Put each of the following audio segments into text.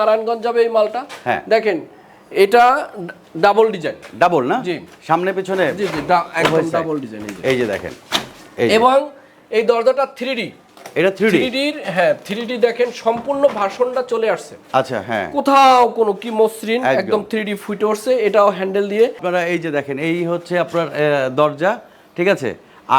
নারায়ণগঞ্জ যাবে এই মালটা? হ্যাঁ। দেখেন এটা ডাবল ডিজাইন ডাবল না? জি। সামনে পেছনে? জি জি একদম ডাবল ডিজাইন এই যে। দেখেন এই এবং এই দরজাটা থ্রি ডি এটা থ্রি ডির হ্যাঁ থ্রি ডি দেখেন সম্পূর্ণ ভাষণটা চলে আসছে। আচ্ছা হ্যাঁ। কোথাও কোনো কি মসৃণ একদম। থ্রি ডি ফুটে উঠছে এটাও হ্যান্ডেল দিয়ে। আপনারা এই যে দেখেন এই হচ্ছে আপনার দরজা ঠিক আছে?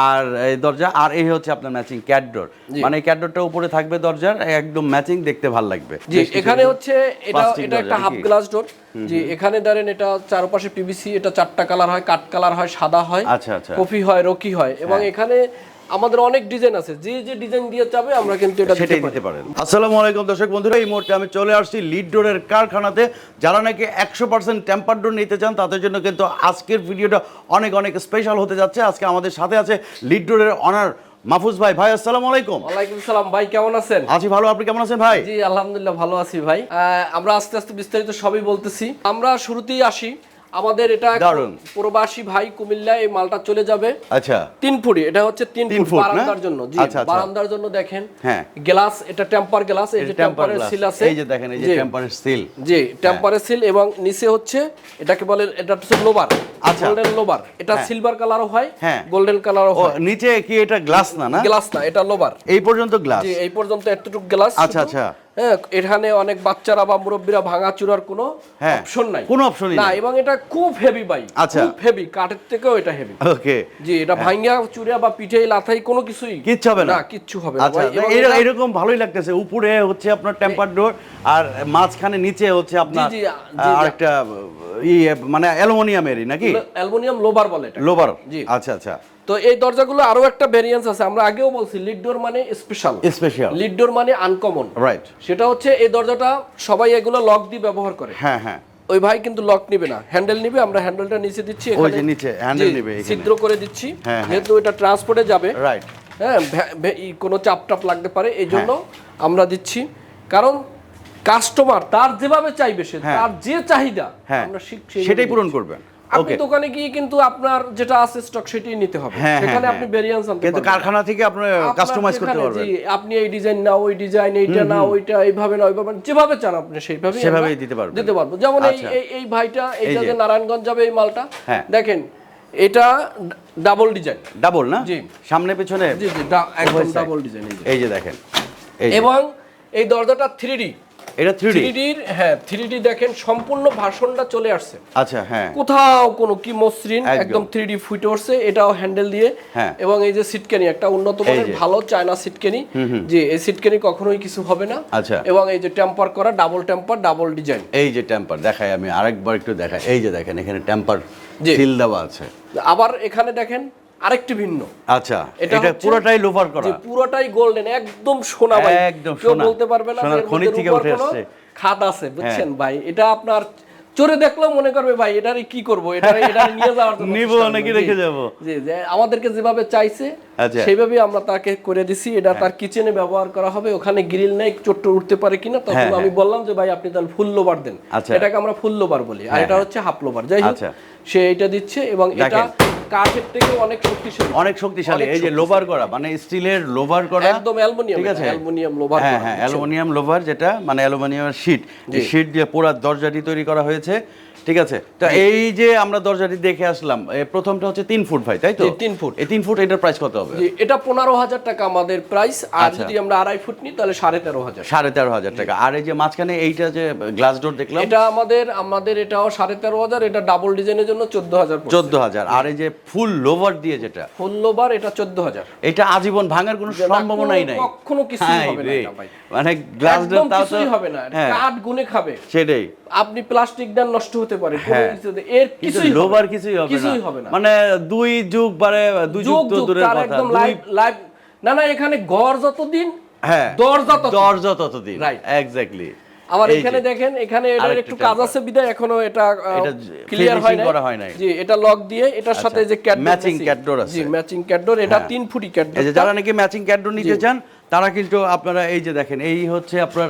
আর এই দরজা আর এই হচ্ছে আপনার ম্যাচিং ক্যাডডোর। মানে ক্যাডডোরটা উপরে থাকবে দরজার একদম ম্যাচিং দেখতে ভালো লাগবে। জি এখানে হচ্ছে এটা এটা একটা হাফ গ্লাস ডোর জি এখানে ধরেন এটা চারপাশে পিভিসি এটা চারটা কালার হয় কাট কালার হয় সাদা হয় আচ্ছা, আচ্ছা। কফি হয় রকি হয় এবং এখানে আমাদের অনেক ডিজাইন আছে। যে যে ডিজাইন দিয়ে চাবে আমরা কিন্তু এটা সেটাই দিতে পারেন। আসসালামু আলাইকুম দর্শক বন্ধুরা এই মুহূর্তে আমি চলে আসছি লিড ডোরের কারখানাতে। যারা নাকি একশো পার্সেন্ট টেম্পার ডোর নিতে চান তাদের জন্য কিন্তু আজকের ভিডিওটা অনেক অনেক স্পেশাল হতে যাচ্ছে। আজকে আমাদের সাথে আছে লিড ডোরের অনার মাহফুজ ভাই। ভাই আসসালামু আলাইকুম। ওয়ালাইকুম সালাম। ভাই কেমন আছেন? আছি ভালো। আপনি কেমন আছেন ভাই? জি আলহামদুলিল্লাহ ভালো আছি ভাই। আহ, আমরা আস্তে আস্তে বিস্তারিত সবই বলতেছি। আমরা শুরুতেই আসি। আমাদের এটা দারুণ। প্রবাসী ভাই কুমিল্লা এই মালটা চলে যাবে। আচ্ছা। তিন ফুটি এটা হচ্ছে তিন ফুট বারান্দার জন্য জি আচ্ছা, আচ্ছা। বারান্দার জন্য দেখেন। হ্যাঁ। গ্লাস এটা টেম্পার গ্লাস এই যে টেম্পারের সিল আছে। এই যে দেখেন এই যে টেম্পারের সিল জি টেম্পারের সিল এবং নিচে হচ্ছে এটাকে বলে এটা হচ্ছে লোবার আচ্ছা। গোল্ডেন লোবার। এটা সিলভার কালারও হয় হ্যাঁ। গোল্ডেন কালারও হয়। নিচে কি এটা গ্লাস না না? গ্লাস না এটা লোবার। এই পর্যন্ত গ্লাস জি এই পর্যন্ত এতটুকু গ্লাস আচ্ছা, আচ্ছা। হ্যাঁ এখানে অনেক বাচ্চারা বা মুরব্বীরা ভাঙা চুরার কোনো হ্যাঁ, অপশন নাই। কোনো option-ই না এবং এটা খুব হেভি বাই আচ্ছা। খুব হেভি কাঠের থেকেও এটা হেভি ওকে জি এটা ভাঙ্গা চুরিয়া বা পিঠে লাথাই কোনো কিছুই কিচ্ছু হবে না? না কিচ্ছু হবে না আচ্ছা এরকম ভালোই লাগতেছে। উপরে হচ্ছে আপনার টেম্পার ডোর আর মাঝখানে নিচে হচ্ছে আপনার জি, জি। আরেকটা ইয়ে মানে অ্যালুমিনিয়ামেরই নাকি? অ্যালুমিনিয়াম লোবার বলে এটা। লোবার। জি। আচ্ছা আচ্ছা। তো এই দরজাগুলো আরও একটা ভেরিয়েন্স আছে। আমরা আগেও বলছি লিড ডোর মানে স্পেশাল স্পেশাল লিড ডোর মানে আনকমন রাইট সেটা হচ্ছে এই দরজাটা সবাই এগুলো লক দিয়ে ব্যবহার করে। হ্যাঁ হ্যাঁ। ওই ভাই কিন্তু লক নিবে না। হ্যান্ডেল নিবে আমরা হ্যান্ডেলটা নিচে দিচ্ছি ওই যে নিচে হ্যান্ডেল নেবে এখানে। ছিদ্র করে দিচ্ছি। হ্যাঁ, হ্যাঁ। যেহেতু এটা ট্রান্সপোর্টে যাবে রাইট হ্যাঁ কোনো চাপ টাপ লাগতে পারে এই জন্য আমরা দিচ্ছি। কারণ কাস্টমার তার যেভাবে চাইবে সে হ্যাঁ। তার যে চাহিদা হ্যাঁ। আমরা সেটাই পূরণ করবেন। আপনি দোকানে গিয়ে কিন্তু আপনার যেটা আছে স্টক সেটাই নিতে হবে। হ্যাঁ, হ্যাঁ, সেখানে হ্যাঁ। আপনি ভেরিয়েন্স আনতে কিন্তু কারখানা থেকে আপনি কাস্টমাইজ করতে পারবেন। জি, আপনি এই ডিজাইন না ওই ডিজাইন এইটা না ওইটা এইভাবে না ওইভাবে যেভাবে চান আপনি সেইভাবে সেভাবেই দিতে পারবেন। দিতে পারব। যেমন এই আচ্ছা। এই- ভাইটা এইটা যে। নারায়ণগঞ্জ যাবে এই মালটা। দেখেন এটা ডাবল ডিজাইন ডাবল না? জি। সামনে পেছনে? জি জি একদম ডাবল ডিজাইন এই যে। দেখেন এবং এই দরজাটা থ্রি ডি এটা থ্রি থ্রি ডির হ্যাঁ থ্রি ডি দেখেন সম্পূর্ণ ভাষণটা চলে আসছে আচ্ছা হ্যাঁ কোথাও কোনো কি মসৃণ একদম। একদম থ্রি ডি ফুটে উঠছে এটাও হ্যান্ডেল দিয়ে হ্যাঁ। এবং এই যে সিটকেনি একটা উন্নত মানের। ভালো চায়না সিটকেনি যে এই সিটকেনি কখনোই কিছু হবে না আচ্ছা। এবং এই যে টেম্পার করা ডাবল টেম্পার ডাবল ডিজাইন এই যে টেম্পার দেখাই আমি আরেকবার একটু দেখাই এই যে দেখেন এখানে টেম্পার। সিল দেওয়া আছে আবার এখানে দেখেন আরেকটি ভিন্ন। আচ্ছা এটা পুরোটাই লোভার করা। পুরোটাই গোল্ডেন একদম সোনা ভাই। একদম কেউ বলতে পারবে না এর খনি থেকে উঠে আসছে। খাদ আছে বুঝছেন ভাই? এটা আপনার চোরে দেখলেও মনে করবে ভাই এটারে কি করব? এটা এটা নিয়ে যাওয়ার জন্য নিবো নাকি। রেখে জি, জি আমাদেরকে যেভাবে চাইছে আচ্ছা। সেইভাবেই আমরা তাকে করে দিছি। এটা তার কিচেনে ব্যবহার করা হবে। ওখানে গ্রিল নাই চোট্ট উঠতে পারে কিনা তখন হ্যাঁ, আমি বললাম যে ভাই আপনি তাহলে ফুল লোবার দেন। আচ্ছা। এটাকে আমরা ফুল লোবার বলি। আর এটা হচ্ছে হাফ লোবার যাই হোক আচ্ছা। সে এটা দিচ্ছে এবং এটা। কাঠের থেকে অনেক শক্তিশালী। অনেক শক্তিশালী। এই যে লোভার করা মানে স্টিলের লোভার করা একদম অ্যালুমিনিয়াম ঠিক আছে? অ্যালুমিনিয়াম লোভার হ্যাঁ হ্যাঁ অ্যালুমিনিয়াম লোভার যেটা মানে অ্যালুমিনিয়ামের শীট। এই শীট দিয়ে পুরো দরজাটি তৈরি করা হয়েছে। ঠিক আছে? তো এই যে আমরা দরজাটি দেখে আসলাম প্রথমটা হচ্ছে তিন ফুট ভাই তাই তো? তিন ফুট। এই তিন ফুট এটার প্রাইস কত হবে? এটা পনেরো হাজার টাকা আমাদের প্রাইস আর আচ্ছা। যদি আমরা আড়াই ফুট নিই তাহলে সাড়ে তেরো হাজার। সাড়ে তেরো হাজার টাকা। আর এই যে মাঝখানে এইটা যে গ্লাস ডোর দেখলাম? এটা আমাদের আমাদের এটাও সাড়ে তেরো হাজার এটা ডাবল ডিজাইনের জন্য চোদ্দ হাজার চোদ্দ হাজার। আর এই যে ফুল লোভার দিয়ে যেটা? ফুল লোভার এটা চোদ্দ হাজার। এটা আজীবন ভাঙার কোনো সম্ভাবনাই নাই। কখনো কিছু হায় হবে না ভাই। মানে গ্লাস ডোর তাও হবে না। হ্যাঁ। কাঠ গুনে খাবে। সেটাই। আপনি প্লাস্টিক দেন নষ্ট হতে পারে কোনো হ্যাঁ। এর কিছুই লোভার কিছুই হবে কিছুই হবে না। মানে দুই যুগ বারে দুই যুগ তো দূরের কথা। একদম লাইভ লাইভ না না এখানে গড় যতদিন হ্যাঁ দরজা তত দরজা ততদিন Right. এক্স্যাক্টলি আবার এখানে দেখেন এখানে এটার একটু কাজ আছে বিদায় এখনও এটা ক্লিয়ার হয় নাই। করা হয় নাই। জি এটা লক দিয়ে এটার সাথে যে ক্যাট cat door আছে। জি ম্যাচিং ক্যাট ডোর এটা হ্যাঁ। তিন ফুটি ক্যাট এই যে যারা নাকি ম্যাচিং ক্যাডো নিতে চান তারা কিন্তু আপনারা এই যে দেখেন এই হচ্ছে আপনার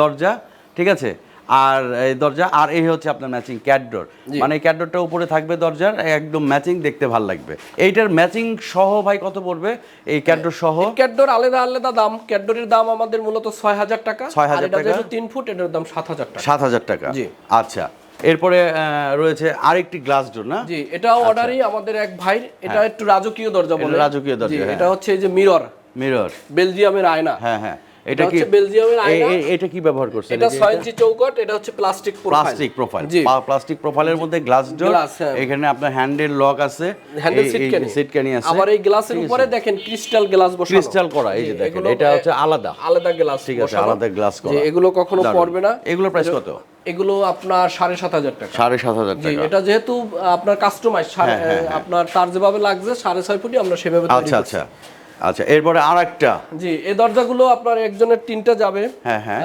দরজা ঠিক আছে? আর এই দরজা আর এই হচ্ছে আপনার ম্যাচিং ক্যাডডোর জি। মানে ক্যাডডোরটা উপরে থাকবে দরজার একদম ম্যাচিং দেখতে ভালো লাগবে। এইটার ম্যাচিং সহ ভাই কত পড়বে? এই ক্যাডডোর সহ? ক্যাডোর আলাদা আলাদা দাম। ক্যাডোরের দাম আমাদের মূলত ছয় হাজার টাকা। 6,000 আর এটা টাকা। তিন ফুট এটার দাম সাত হাজার টাকা। সাত হাজার টাকা। জি। আচ্ছা। এরপরে আহ, রয়েছে আরেকটি গ্লাস ডোর না? জি এটাও অর্ডারই আমাদের এক ভাই এটা একটু রাজকীয় দরজা বলে। হ্যাঁ। রাজকীয় দরজা, হ্যাঁ। এটা হচ্ছে এই যে মিরর মিরর বেলজিয়ামের আয়না। হ্যাঁ হ্যাঁ। এটা কি বেলজিয়ামের আয়না। এটা কি ব্যবহার করছেন? এটা ছয় ইঞ্চি চৌকট এটা হচ্ছে প্লাস্টিক প্লাস্টিক প্রোফাইল প্লাস্টিক প্রোফাইলের মধ্যে গ্লাস ডোর হ্যাঁ। এখানে আপনার হ্যান্ডেল লক আছে। হ্যান্ডেল সিটকানি সিটকানি আছে। আবার এই গ্লাসের উপরে দেখেন ক্রিস্টাল গ্লাস বসানো। ক্রিস্টাল করা এই যে দেখেন এগুলো, এটা হচ্ছে আলাদা। আলাদা গ্লাস ঠিক আছে আলাদা গ্লাস করা। এগুলো কখনো। পড়বে না। এগুলোর প্রাইস কত? এগুলো আপনার সাড়ে সাত হাজার টাকা। সাড়ে সাত হাজার টাকা। এটা যেহেতু আপনার কাস্টমাইজ আপনার তার যেভাবে লাগছে সাড়ে ছয় ফুটি আমরা সেভাবে আচ্ছা আচ্ছা। আচ্ছা এরপরে আর একটা জি এই দরজাগুলো আপনার একজনের তিনটা যাবে। হ্যাঁ, হ্যাঁ।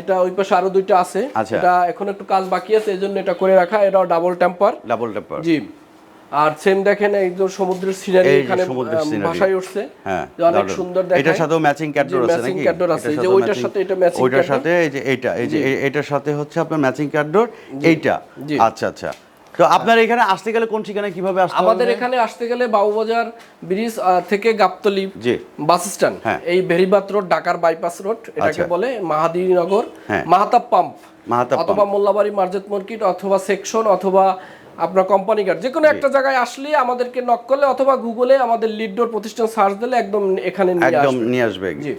এটা ওই পাশে আরও দুইটা আছে। আচ্ছা। এটা এখন একটু কাজ বাকি আছে এই জন্য এটা করে রাখা। এটাও ডাবল টেম্পার ডাবল টেম্পার জি। আর সেম দেখেন এই যে সমুদ্রের সিনারি এখানে ভাষায় উঠছে। হ্যাঁ অনেক সুন্দর দেখায় এটার সাথেও ম্যাচিং ক্যাডডোর আছে ম্যাচিং ক্যাডোর আছে এটার যে ওইটার সাথে এটা ম্যাচিং ওইটার সাথে এই যে এইটা এই যে এইটার সাথে হচ্ছে আপনার ম্যাচিং ক্যাডডোর এইটা। আচ্ছা আচ্ছা। তো আপনার এখানে আসতে গেলে কোন ঠিকানা কীভাবে আসতে আমাদের এখানে আসতে গেলে বাবুবাজার ব্রিজ থেকে গাবতলি জি বাস স্ট্যান্ড হ্যাঁ। এই বেরিবাত রোড ঢাকার বাইপাস রোড এটাকে আচ্ছা। বলে মাহাদিনগর হ্যাঁ। মাহাতাব পাম্প অথবা মোল্লাবাড়ি মার্জেত মার্কেট অথবা সেকশন অথবা আপনার কোম্পানি গার্ড যে কোনো একটা জায়গায় আসলে আমাদেরকে নক করলে অথবা গুগলে আমাদের লিড ডোর প্রতিষ্ঠান সার্চ দিলে একদম এখানে নিয়ে একদম নিয়ে আসবে। জি।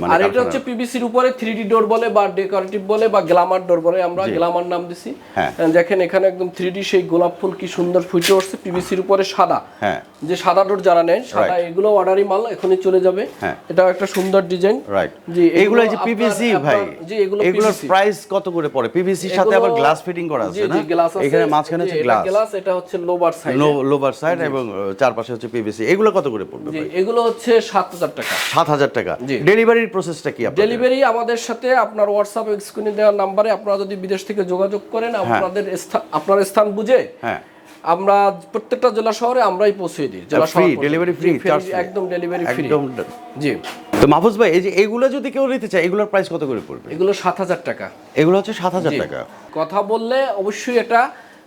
মানে আর এটা হচ্ছে পিভিসির উপরে থ্রি ডি ডোর বলে বা ডেকোরেটিভ বলে বা গ্লামার ডোর বলে আমরা গ্লামার নাম দিছি। হ্যাঁ। দেখেন এখানে একদম থ্রি ডি সেই গোলাপ ফুল কি সুন্দর ফুটে উঠছে। পিভিসির উপরে সাদা। হ্যাঁ। যে সাদা ডোর যারা নেন সাদা এগুলো অর্ডারি মাল এখনই চলে যাবে। হ্যাঁ। এটাও একটা সুন্দর ডিজাইন রাইট জি, এগুলো যে পিভিসি ভাই জি, এগুলো এগুলোর প্রাইস কত করে পড়ে? পিভিসির সাথে আবার গ্লাস ফিটিং করা আছে না? এখানে মাঝখানে গ্লাস গ্লাস এটা হচ্ছে লোবার সাইড লোভার সাইড এবং চারপাশে হচ্ছে পিভিসি এগুলো কত করে পড়বে জি এগুলো হচ্ছে সাত হাজার টাকা। সাত হাজার টাকা। ডেলিভারির প্রসেসটা কি ডেলিভারি আমাদের সাথে আপনার হোয়াটসঅ্যাপ স্ক্রিনে নাম্বারে আপনারা যদি বিদেশ থেকে যোগাযোগ করেন আপনাদের আপনার স্থান বুঝে হ্যাঁ। আমরা প্রত্যেকটা জেলা শহরে আমরাই পৌঁছে দিই জেলা শহর delivery free, একদম ডেলিভারি ফ্রি একদম জি। তো মাহফুজ ভাই এই যে এগুলো যদি কেউ নিতে চায় এগুলোর প্রাইস কত করে পড়বে? এগুলো সাত হাজার টাকা। এগুলো হচ্ছে সাত হাজার টাকা। কথা বললে অবশ্যই এটা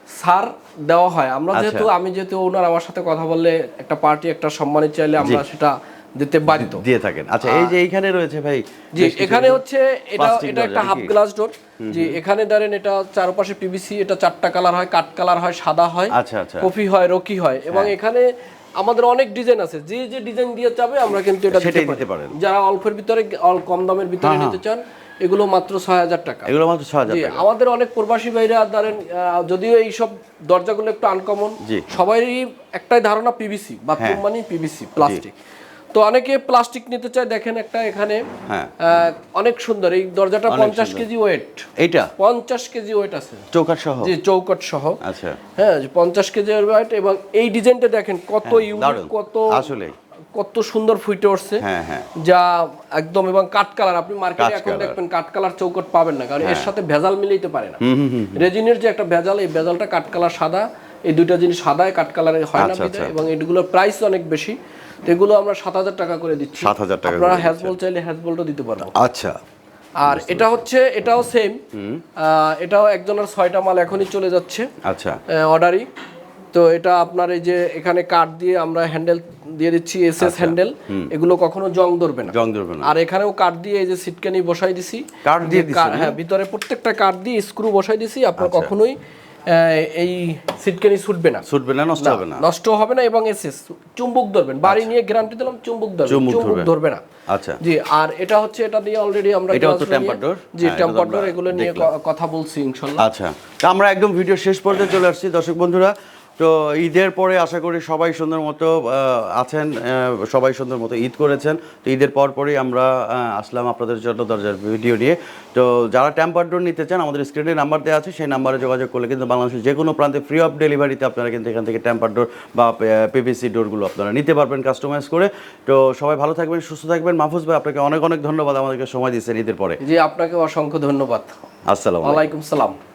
সার দেওয়া হয়। আমরা আচ্ছা। যেহেতু আমি যেহেতু ওনার আমার সাথে কথা বললে একটা পার্টি একটা সম্মানিত চাইলে আমরা সেটা দিতে বাধ্য। দিয়ে থাকেন। আচ্ছা এই যে এইখানে রয়েছে ভাই জি এখানে হচ্ছে এটা এটা একটা হাফ গ্লাস ডোর জি এখানে ধরেন এটা চারপাশে পিভিসি এটা চারটা কালার হয় কাঠ কালার হয় সাদা হয় আচ্ছা আচ্ছা। কফি হয় রকি হয়। এবং এখানে আমাদের অনেক ডিজাইন আছে। যে যে ডিজাইন দিয়ে চাবে আমরা কিন্তু এটা দিতে পারি। যারা অল্পের ভিতরে অল কম দামের ভিতরে নিতে চান এগুলো মাত্র ছয় হাজার টাকা। এগুলো মাত্র ছ হাজার আমাদের অনেক প্রবাসী ভাইরা ধরেন যদিও এই সব দরজাগুলো একটু আনকমন। সবারই একটাই ধারণা পিভিসি বাথরুম হ্যাঁ। মানে পিভিসি প্লাস্টিক তো অনেকে প্লাস্টিক নিতে চায় দেখেন একটা এখানে হ্যাঁ। অনেক সুন্দর এই দরজাটা পঞ্চাশ কেজি ওয়েট এইটা? পঞ্চাশ কেজি ওয়েট আছে। চৌকাট সহ? জি চৌকট সহ। আচ্ছা। হ্যাঁ পঞ্চাশ কেজি ওয়েট এবং এই ডিজাইনটা দেখেন কত ইউনিক হ্যাঁ, কত আসলে কত সুন্দর ফুটে উঠছে। হ্যাঁ হ্যাঁ। যা একদম এবং কাঠ কালার আপনি মার্কেটে এখন দেখবেন কাঠ কালার চৌকট পাবেন না কারণ এর সাথে ভেজাল মিলাইতে পারে না। রেজিনের যে একটা ভেজাল এই ভেজালটা কাঠ কালার সাদা এই দুইটা জিনিস সাদায় কাঠ কালারে হয় না আচ্ছা, আচ্ছা। এবং এগুলোর প্রাইস অনেক বেশি। তো এগুলো আমরা সাত হাজার টাকা করে দিচ্ছি। 7,000 টাকা আপনারা হ্যাজবল চাইলে হ্যাজবলটা দিতে পারব। আচ্ছা। আর এটা হচ্ছে এটাও সেম এটাও একজনের ছয়টা মাল এখনই চলে যাচ্ছে। আচ্ছা। অর্ডারই তো এটা আপনার এই যে এখানে কাঠ দিয়ে আমরা হ্যান্ডেল দিয়ে দিচ্ছি এস এস হ্যান্ডেল এগুলো কখনো জং ধরবে না। জং ধরবে না। আর এখানেও কাঠ দিয়ে এই যে সিটকানি বসাই দিছি। কাঠ দিয়ে হ্যাঁ ভিতরে প্রত্যেকটা কাঠ দিয়ে স্ক্রু বসাই দিছি আপনার কখনোই এই সিটকানি ছুটবে না। ছুটবে না নষ্ট হবে না। নষ্ট হবে না এবং এসএস চুম্বক ধরবেন বাড়ি নিয়ে গ্যারান্টি দিলাম চুম্বক ধরবে চুম্বক ধরবে। না। আচ্ছা। জি আর এটা হচ্ছে এটা দিয়ে অলরেডি আমরা তো glass লাগিয়ে- tempered door? জি হ্যাঁ, এটা টেম্পার ডোর এগুলো নিয়ে কথা বলছি ইনশাল্লাহ। আচ্ছা। আমরা একদম ভিডিও শেষ পর্যায়ে চলে আসছি। দর্শক বন্ধুরা তো ঈদের পরে আশা করি সবাই সুন্দর মতো আছেন সবাই সুন্দর মতো ঈদ করেছেন। তো ঈদের পর পরই আমরা আসলাম আপনাদের জন্য দরজার ভিডিও নিয়ে। তো যারা টেম্পার ডোর নিতে চান আমাদের স্ক্রিনে নাম্বার দেওয়া আছে সেই নাম্বারে যোগাযোগ করলে কিন্তু বাংলাদেশের যে কোনো প্রান্তে ফ্রি অফ ডেলিভারিতে আপনারা কিন্তু এখান থেকে টেম্পার ডোর বা পিভিসি ডোরগুলো আপনারা নিতে পারবেন কাস্টমাইজ করে। তো সবাই ভালো থাকবেন সুস্থ থাকবেন। মাহফুজ ভাই আপনাকে অনেক অনেক ধন্যবাদ আমাদেরকে সময় দিচ্ছেন ঈদের পরে। জি আপনাকে অসংখ্য ধন্যবাদ। আসসালাম ওয়ালাইকুম সালাম।